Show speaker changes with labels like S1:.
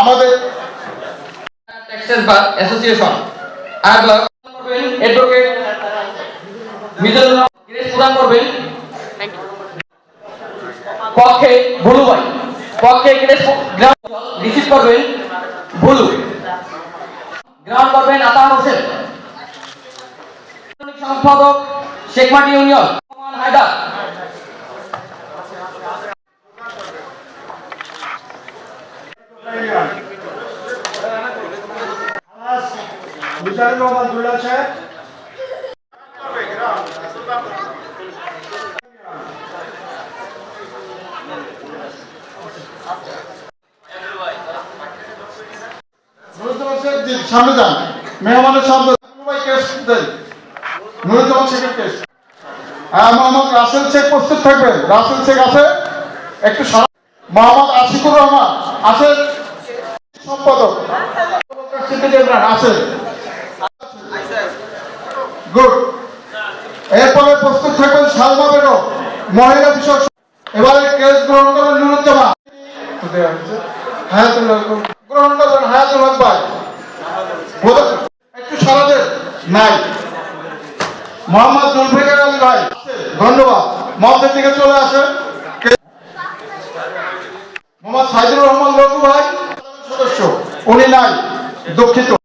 S1: আমাদের
S2: Texas bar association আর করবেন advocate Mizanur grace প্রদান করবেন। পক্ষে ভুলু ভাই, পক্ষে গ্রেস রিসিভ করবেন ভুলু। গ্রাউন্ড করবেন আতাহার হোসেন। সম্পাদক শেখমাটি ইউনিয়ন হায়দার।
S1: বিচারক রহমান দুল্লা সাহেব সামনে যান। মেহমানের সামনে নুরুজ্জামান শেখের রাসেল শেখ প্রস্তুত থাকবেন রাসেল শেখ আছে একটু মোহাম্মদ আশিকুর রহমান আছে এরপরে প্রস্তুত থাকবেন সালমা বেগম, মহিলা এবারে কেস গ্রহণ গ্রহণ করবেন হায়াতুল একটু সারা দেন। নাই। মোহাম্মদ জুলফিকার আলী ভাই। ধন্যবাদ। মঞ্চের দিকে চলে আসেন। মোহাম্মদ সাইদুর রহমান লঘু ভাই। উনি নাই দুঃখিত।